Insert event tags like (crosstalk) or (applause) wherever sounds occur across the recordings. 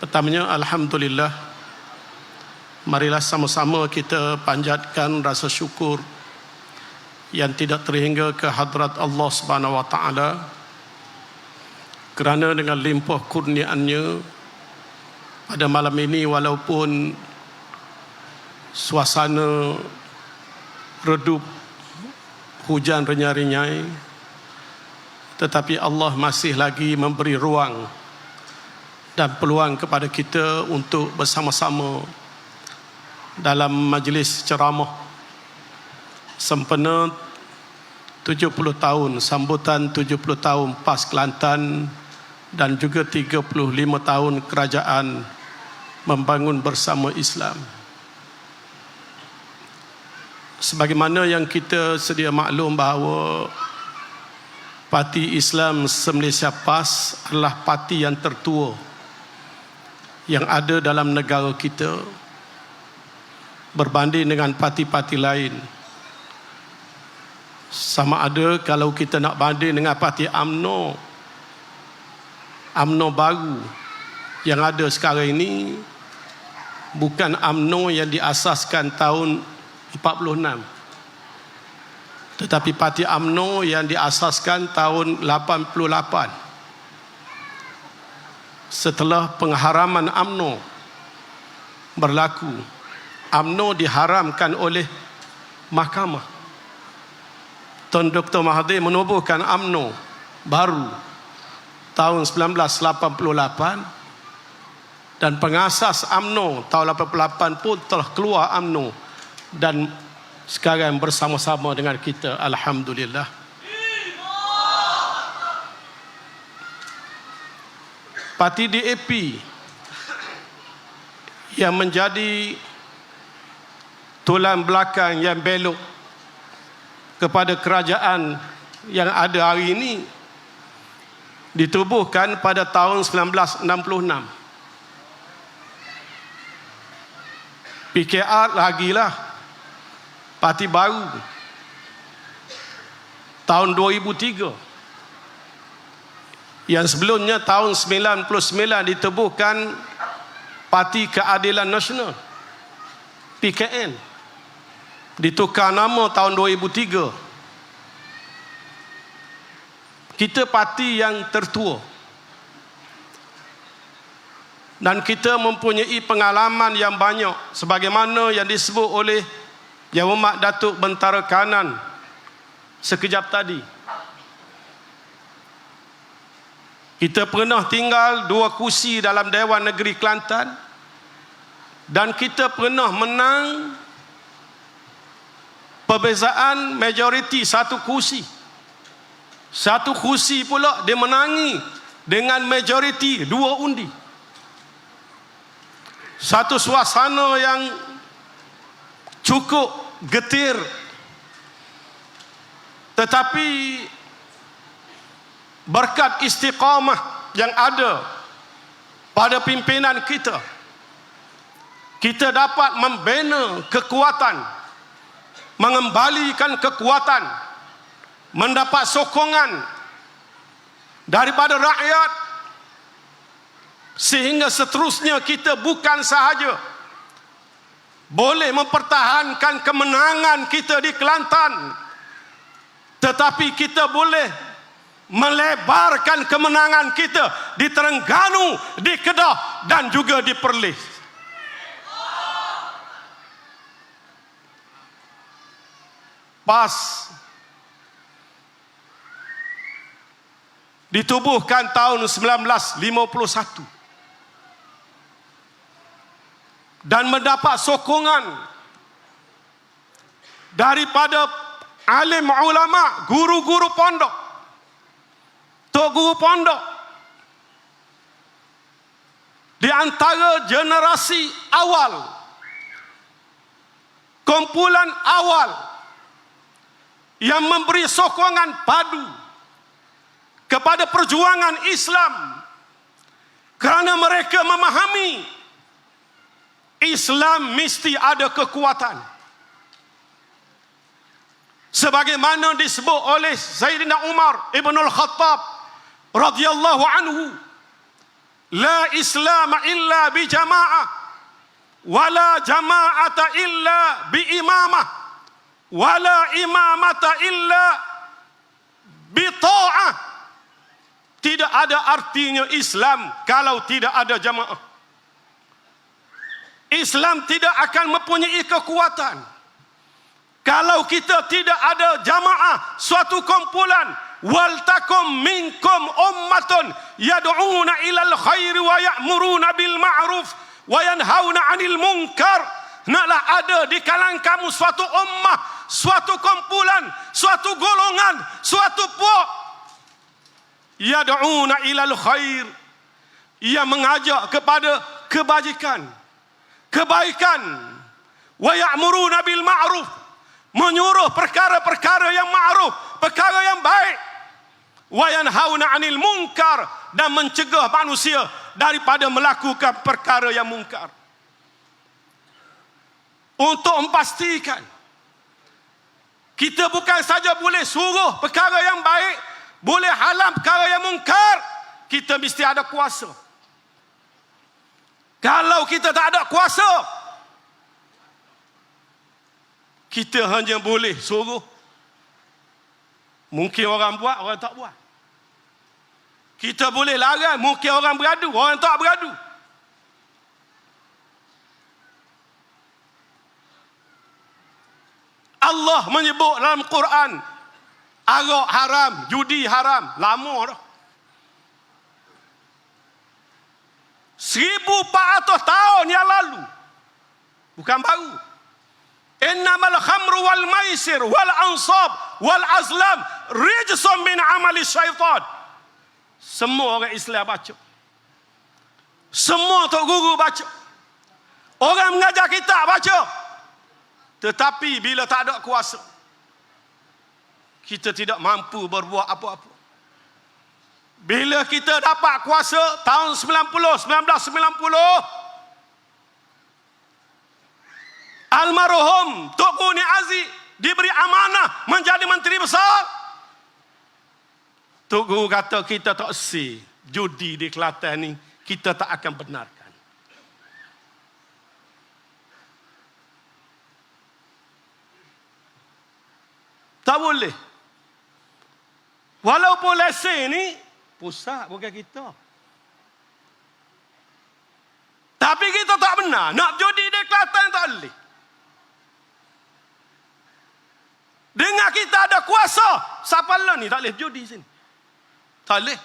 Pertamanya Alhamdulillah Marilah sama-sama kita panjatkan rasa syukur yang tidak terhingga ke hadrat Allah Subhanahu wa taala kerana dengan limpah kurniaannya pada malam ini walaupun suasana redup hujan renyai-renyai tetapi Allah masih lagi memberi ruang dan peluang kepada kita untuk bersama-sama dalam majlis ceramah sempena 70 tahun sambutan 70 tahun PAS Kelantan dan juga 35 tahun kerajaan membangun bersama Islam. Sebagaimana yang kita sedia maklum bahawa Parti Islam Semalaysia PAS adalah parti yang tertua yang ada dalam negara kita berbanding dengan parti-parti lain. Sama ada kalau kita nak banding dengan parti AMNO, AMNO baru yang ada sekarang ini bukan AMNO yang diasaskan tahun 46 tetapi parti AMNO yang diasaskan tahun 88 setelah pengharaman AMNO berlaku AMNO diharamkan oleh mahkamah Tuan Dr. Mahathir menubuhkan AMNO baru tahun 1988 dan pengasas AMNO tahun 88 pun telah keluar AMNO dan sekarang bersama-sama dengan kita alhamdulillah parti DAP yang menjadi tulang belakang yang belok kepada kerajaan yang ada hari ini ditubuhkan pada tahun 1966 PKR lagilah parti baru. Tahun 2003 yang sebelumnya tahun 99 ditebuhkan Parti Keadilan Nasional PKN ditukar nama tahun 2003 kita parti yang tertua. Dan kita mempunyai pengalaman yang banyak sebagaimana yang disebut oleh yang Umat Datuk Bentara Kanan sekejap tadi. Kita pernah tinggal dua kursi dalam Dewan Negeri Kelantan dan kita pernah menang perbezaan majoriti satu kursi. Satu kursi pula dia menangi dengan majoriti dua undi. Satu suasana yang cukup getir tetapi berkat istiqamah yang ada pada pimpinan kita. Kita dapat membina kekuatan mengembalikan kekuatan mendapat sokongan daripada rakyat sehingga seterusnya kita bukan sahaja boleh mempertahankan kemenangan kita di Kelantan tetapi kita boleh melebarkan kemenangan kita di Terengganu, di Kedah dan juga di Perlis. PAS ditubuhkan tahun 1951 dan mendapat sokongan daripada alim ulama, guru-guru pondok, tok guru pondok di antara generasi awal, kumpulan awal yang memberi sokongan padu kepada perjuangan Islam kerana mereka memahami Islam mesti ada kekuatan. Sebagaimana disebut oleh Sayyidina Umar Ibn Al-Khattab radhiyallahu anhu La Islam illa bi jamaah. Wala jama'ata illa bi imamah. Wala imamata illa bi ta'ah. Tidak ada artinya Islam kalau tidak ada jamaah. Islam tidak akan mempunyai kekuatan kalau kita tidak ada jamaah suatu kumpulan wal takum minkum ummatun yad'una ilal khair wa ya'muruna bil ma'ruf wa yanhauna 'anil munkar. Naklah ada di kalangan kamu suatu ummah suatu kumpulan suatu golongan suatu puak. Yad'una ilal khair. Ia mengajak kepada kebajikan kebaikan. Wa ya'muruna bil ma'ruf. Menyuruh perkara-perkara yang ma'ruf perkara yang baik wa yanhauna 'anil munkar dan mencegah manusia daripada melakukan perkara yang mungkar untuk memastikan kita bukan saja boleh suruh perkara yang baik boleh halam perkara yang mungkar kita mesti ada kuasa kalau kita tak ada kuasa, kita hanya boleh suruh. Mungkin orang buat, orang tak buat. Kita boleh larang, mungkin orang beradu, orang tak beradu. Allah menyebut dalam Quran arak haram, judi haram, lama dah. 1400 tahun yang lalu. Bukan baru. Innamal khamru wal maisir wal ansab wal azlam rijsun min amali syaitan. Semua orang Islam baca. Semua tok guru baca. Orang mengajar kita baca. Tetapi bila tak ada kuasa, kita tidak mampu berbuat apa-apa. Bila kita dapat kuasa tahun 90, 1990, Almarhum Tok Guni Aziz diberi amanah menjadi menteri besar. Tok Guru kata kita tak si judi di Kelantan ni kita tak akan benarkan. Tak boleh. Walaupun lesen ni Pusat bukan kita. Tapi kita tak benar. Nak judi di Kelantan tak boleh. Dengar kita ada kuasa. Siapa lah ni tak boleh judi sini. Tak boleh.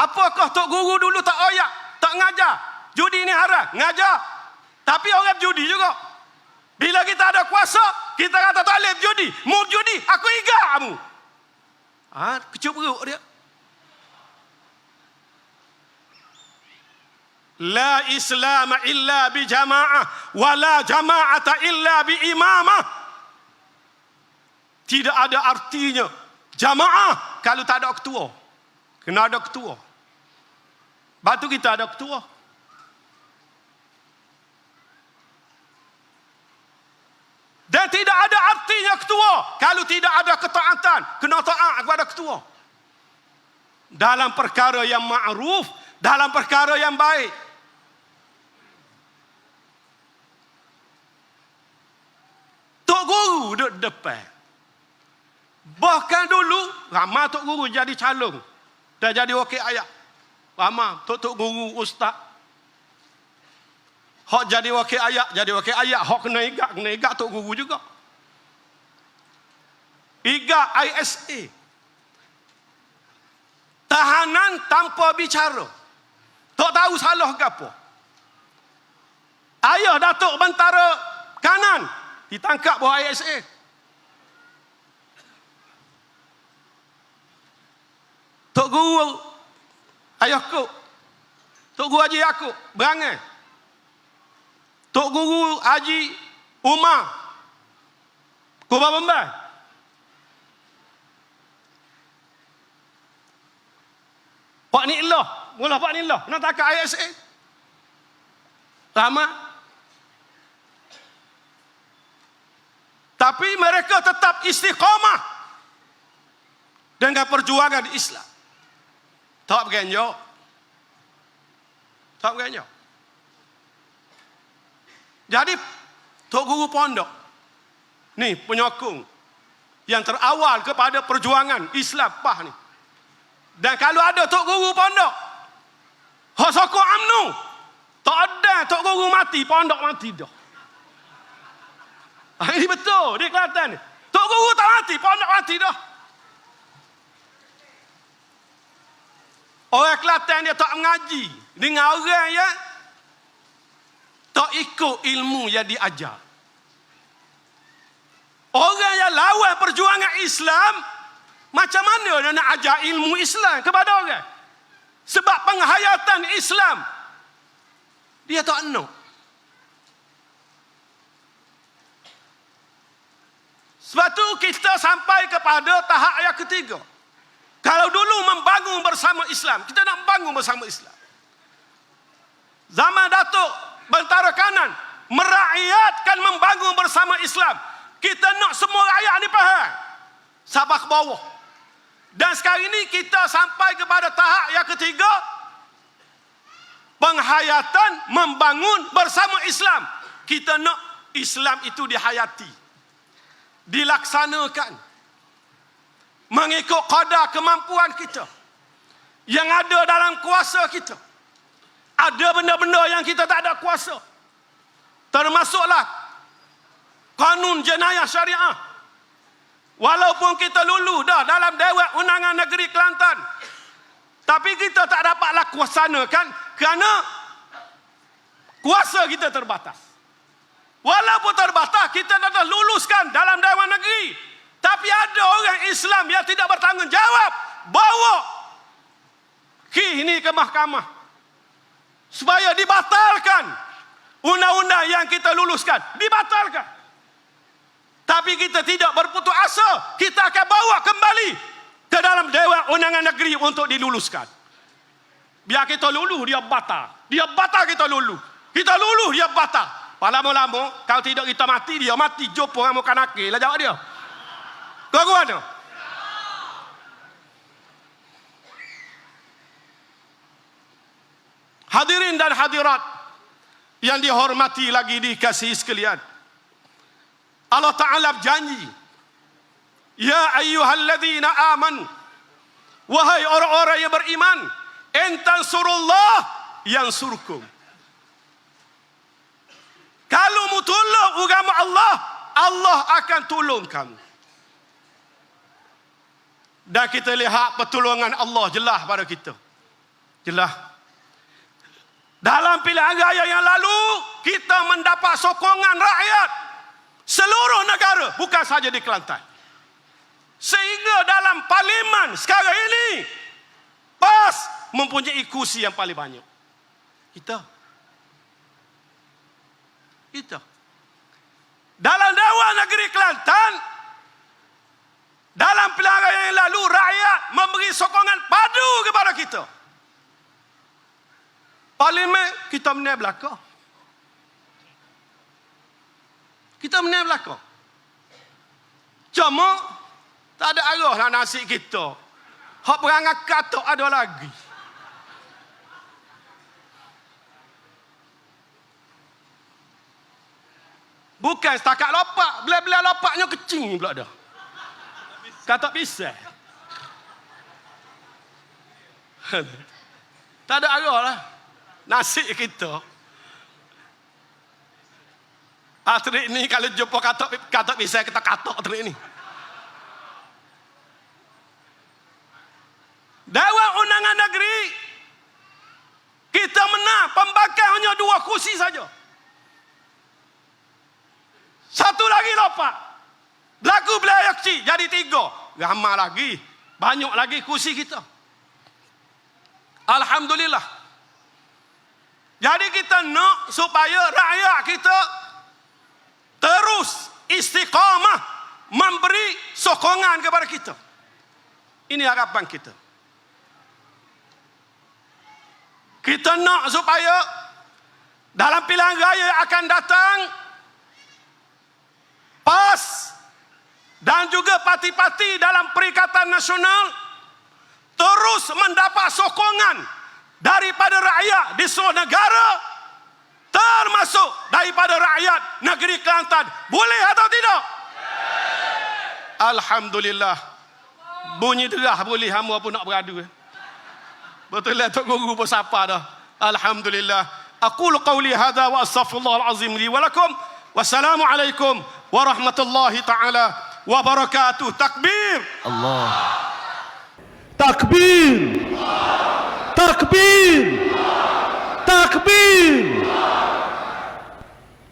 Apakah Tok Guru dulu tak oyak? Tak ngajar? Judi ni haram. Ngajar. Tapi orang judi juga. Bila kita ada kuasa, kita kata tak boleh judi. Mu judi, aku igak kamu. Ha, kecup perut dia. La Islam illa bi jamaah wa la jama'ata illa bi imamah. Tidak ada artinya jamaah kalau tak ada ketua. Kena ada ketua. Batu kita ada ketua. Dan tidak ada artinya ketua kalau tidak ada ketaatan, kena taat kepada ketua. Dalam perkara yang ma'ruf, dalam perkara yang baik. Tok guru duduk depan. Bahkan dulu, ramai tok guru jadi calon. Dah jadi wakil ayat. Ramai tok-tok guru ustaz. Hak jadi wakil ayat, jadi wakil ayat. Hak kena igak, kena igak tok guru juga. Igak ISA. Tahanan tanpa bicara. Tak tahu salah ke apa. Ayah Datuk Bentara Kanan ditangkap bawah ISA. Tok Guru ayahku Tok Guru Haji aku berangai. Tok Guru Haji Umar Kuba Bembang Pak Niklah Mula Pak Niklah Nak tak ISA Lama. Tapi mereka tetap istiqamah dengan perjuangan Islam. Tak berganjok. Tak beranjak. Jadi Tok Guru Pondok ni penyokong yang terawal kepada perjuangan Islam PAH ni. Dan kalau ada Tok Guru Pondok hak sokong UMNO tak ada Tok Guru mati pondok mati dah. Ah, (laughs) ini betul di Kelantan ni. Tok Guru tak mati pondok mati dah. Orang Kelantan dia tak mengaji dengan orang yang tak ikut ilmu yang diajar. Orang yang lawan perjuangan Islam, macam mana dia nak ajar ilmu Islam kepada orang? Sebab penghayatan Islam, dia tak nak. Sebab tu kita sampai kepada tahap yang ketiga. Kalau dulu membangun bersama Islam, kita nak membangun bersama Islam. Zaman Datuk Bentara Kanan merakyatkan membangun bersama Islam. Kita nak semua rakyat ni faham. Sabah ke bawah. Dan sekarang ini kita sampai kepada tahap yang ketiga. Penghayatan membangun bersama Islam. Kita nak Islam itu dihayati. Dilaksanakan mengikut kadar kemampuan kita yang ada dalam kuasa kita. Ada benda-benda yang kita tak ada kuasa. Termasuklah kanun jenayah syariah. Walaupun kita lulu dah dalam Dewan Undangan Negeri Kelantan. Tapi kita tak dapat laksanakan kerana kuasa kita terbatas. Walaupun terbatas, kita dah luluskan dalam Dewan Negeri. Tapi ada orang Islam yang tidak bertanggungjawab. Bawa ki ini ke mahkamah. Supaya dibatalkan undang-undang yang kita luluskan. Dibatalkan. Tapi kita tidak berputus asa. Kita akan bawa kembali ke dalam Dewan Undangan Negeri untuk diluluskan. Biar kita lulu dia batal. Dia batal kita lulu kita lulu dia batal. Lama-lama, kalau tidak kita mati, dia mati. Jumpa orang makan akil. Lah jawab dia. Kau? Hadirin dan hadirat yang dihormati lagi dikasihi sekalian. Allah Ta'ala berjanji. Ya ayyuhalladzina aman. Wahai orang-orang yang beriman. Entan surullah yang surkum. Kalau mu tolong agama Allah, Allah akan tolong kamu. Dan kita lihat pertolongan Allah jelas pada kita. Jelas. Dalam pilihan raya yang lalu, kita mendapat sokongan rakyat seluruh negara, bukan saja di Kelantan. Sehingga dalam parlimen sekarang ini, PAS mempunyai kursi yang paling banyak. Kita. Kita. Dalam Dewan Negeri Kelantan, dalam pilihan yang lalu rakyat memberi sokongan padu kepada kita. Parlimen kita menang belakang. Kita menang belakang. Cuma tak ada arah lah nasib kita. Hak perangai katok ada lagi. Bukan setakat lopak. Bila-bila lopaknya kecil pula dah. Kata pisah. (laughs) tak ada arah lah. Nasib kita. Terik ni kalau jumpa katok, katok pisah, kita katok terik ni. Dewan Undangan Negeri. Kita menang. Pembakar hanya dua kursi saja. Satu lagi lopak. Lagu belayar kecil. Jadi tiga. Ramai lagi. Banyak lagi kursi kita. Alhamdulillah. Jadi kita nak supaya rakyat kita terus istiqamah memberi sokongan kepada kita. Ini harapan kita. Kita nak supaya dalam pilihan raya akan datang PAS dan juga parti-parti dalam Perikatan Nasional terus mendapat sokongan daripada rakyat di seluruh negara termasuk daripada rakyat negeri Kelantan. Boleh atau tidak? Alhamdulillah. Bunyi derah boleh hamba pun nak beradu. Betul lah Tok Guru pun sapa dah. Alhamdulillah. Aku qawli hadha wa astaghfirullah al-azim li wa lakum. Wassalamualaikum warahmatullahi taala ওয়া বারাকাতু তাকবীর। আল্লাহ। তাকবীর। তাকবীর। তাকবীর।